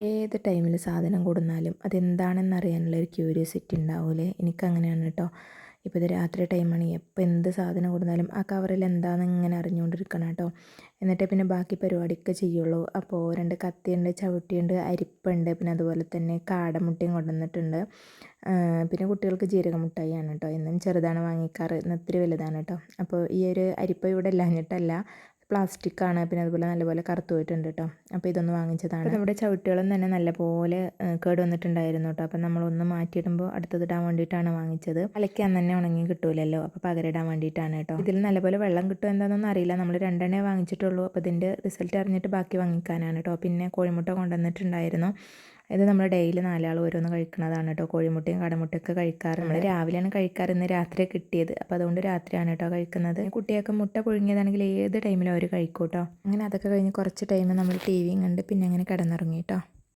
ഏത് ടൈമിൽ സാധനം കൊടുന്നാലും അതെന്താണെന്ന് അറിയാനുള്ള ഒരു ക്യൂരിയോസിറ്റി ഉണ്ടാവൂലേ? എനിക്കങ്ങനെയാണ് കേട്ടോ. ഇപ്പോൾ ഇത് രാത്രി ടൈമാണ് എപ്പോൾ എന്ത് സാധനം കൊടുന്നാലും ആ കവറിൽ എന്താണെന്ന് ഇങ്ങനെ അറിഞ്ഞുകൊണ്ടിരിക്കണം കേട്ടോ. എന്നിട്ട് പിന്നെ ബാക്കി പരിപാടിയൊക്കെ ചെയ്യുള്ളൂ. അപ്പോൾ രണ്ട് കത്തിയുണ്ട് ചവിട്ടിയുണ്ട് അരിപ്പുണ്ട് പിന്നെ അതുപോലെ തന്നെ കാടമുട്ടയും കൊണ്ടുവന്നിട്ടുണ്ട്. പിന്നെ കുട്ടികൾക്ക് ജീരകമുട്ടായിയാണ് കേട്ടോ. എന്നും ചെറുതാണ് വാങ്ങിക്കാറ്. ഇന്ന് ഇത്തിരി വലുതാണ് കേട്ടോ. അപ്പോൾ ഈ ഒരു അരിപ്പ ഇവിടെ ഇല്ലാഞ്ഞിട്ടല്ല. പ്ലാസ്റ്റിക്കാണ്. പിന്നെ അതുപോലെ നല്ലപോലെ കറുത്തു പോയിട്ടുണ്ട് കേട്ടോ അപ്പോൾ ഇതൊന്ന് വാങ്ങിച്ചതാണ്. നമ്മുടെ ചവിട്ടുകളും തന്നെ നല്ലപോലെ കേട് വന്നിട്ടുണ്ടായിരുന്നു കേട്ടോ അപ്പോൾ നമ്മളൊന്ന് മാറ്റിയിടുമ്പോൾ അടുത്തതിടാൻ വേണ്ടിയിട്ടാണ് വാങ്ങിച്ചത്. അലക്കാൻ തന്നെ ഉണങ്ങി കിട്ടൂലല്ലോ. അപ്പോൾ പകരിടാൻ വേണ്ടിയിട്ടാണ് കേട്ടോ ഇതിൽ നല്ലപോലെ വെള്ളം കിട്ടും എന്താണെന്നൊന്നും അറിയില്ല. നമ്മൾ രണ്ടെണ്ണേ വാങ്ങിച്ചിട്ടുള്ളൂ. അപ്പോൾ ഇതിന്റെ റിസൾട്ട് അറിഞ്ഞിട്ട് ബാക്കി വാങ്ങിക്കാനാണ് കേട്ടോ പിന്നെ കോഴിമുട്ട കൊണ്ടുവന്നിട്ടുണ്ടായിരുന്നു. ഇത് നമ്മൾ ഡെയിലി നാലാൾ ഓരോന്ന് കഴിക്കുന്നതാണ് കേട്ടോ കോഴിമുട്ടയും കടമുട്ടയൊക്കെ കഴിക്കാറ്. നമ്മൾ രാവിലെയാണ് കഴിക്കാറ്. ഇന്ന് രാത്രി കിട്ടിയത്. അപ്പോൾ അതുകൊണ്ട് രാത്രിയാണ് കേട്ടോ കഴിക്കുന്നത്. കുട്ടിയൊക്കെ മുട്ട പുഴുങ്ങിയതാണെങ്കിൽ ഏത് ടൈമിലും അവർ കഴിക്കും കേട്ടോ അങ്ങനെ അതൊക്കെ കഴിഞ്ഞ് കുറച്ച് ടൈം നമ്മൾ ടി വിയും കണ്ട് പിന്നെ അങ്ങനെ കിടന്നിറങ്ങി കേട്ടോ